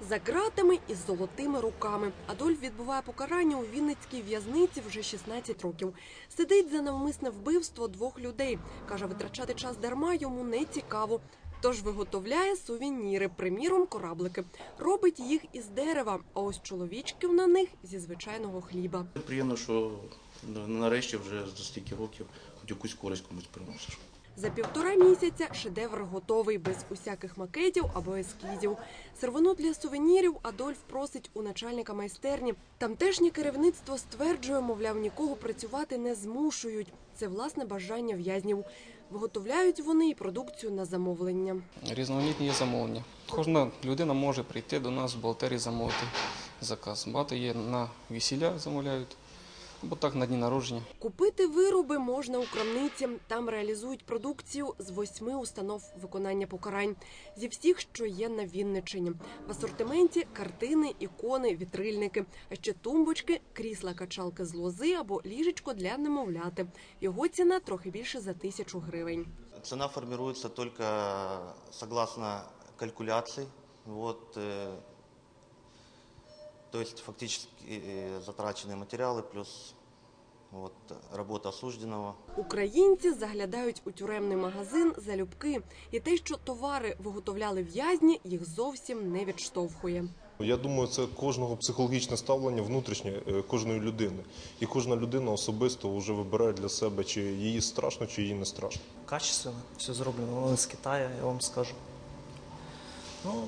За ґратами із золотими руками. Адольф відбуває покарання у Вінницькій в'язниці вже 16 років. Сидить за навмисне вбивство двох людей. Каже, витрачати час дарма йому не цікаво. Тож виготовляє сувеніри, приміром кораблики. Робить їх із дерева, а ось чоловічків на них зі звичайного хліба. Приємно, що ну, нарешті вже за стільки років хоч якусь користь комусь приносиш. За півтора місяця шедевр готовий без усяких макетів або ескізів. Сировину для сувенірів Адольф просить у начальника майстерні. Тамтешнє керівництво стверджує, мовляв, нікого працювати не змушують. Це власне бажання в'язнів. Виготовляють вони і продукцію на замовлення. Різноманітні є замовлення. Кожна людина може прийти до нас в бухгалтерії замовити заказ. Багато є на весілля замовляють, або так на дні народження. Купити вироби можна у крамниці. Там реалізують продукцію з восьми установ виконання покарань зі всіх, що є на Вінничині. В асортименті картини, ікони, вітрильники, а ще тумбочки, крісла, качалки з лози або ліжечко для немовляти. Його ціна трохи більше за тисячу гривень. Цена формируется только согласно калькуляции. Вот, э, то есть фактически э, затраченные материалы плюс вот, работа осужденного. Українці заглядають у тюремний магазин залюбки, і те, що товари виготовляли в'язні, їх зовсім не відштовхує. Я думаю, це кожного психологічне ставлення внутрішнє е, кожної людини. І кожна людина особисто вже вибирає для себе, чи їй страшно, чи їй не страшно. качественно, все зроблено. Вони з Китаю, я вам скажу. Ну,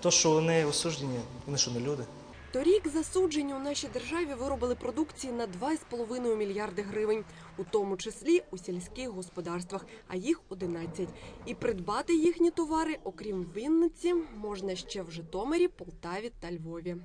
то, що вони осуджені, вони що не люди. Торік засуджені у нашій державі виробили продукції на 2,5 мільярди гривень, у тому числі у сільських господарствах, а їх 11. І придбати їхні товари, окрім Вінниці, можна ще в Житомирі, Полтаві та Львові.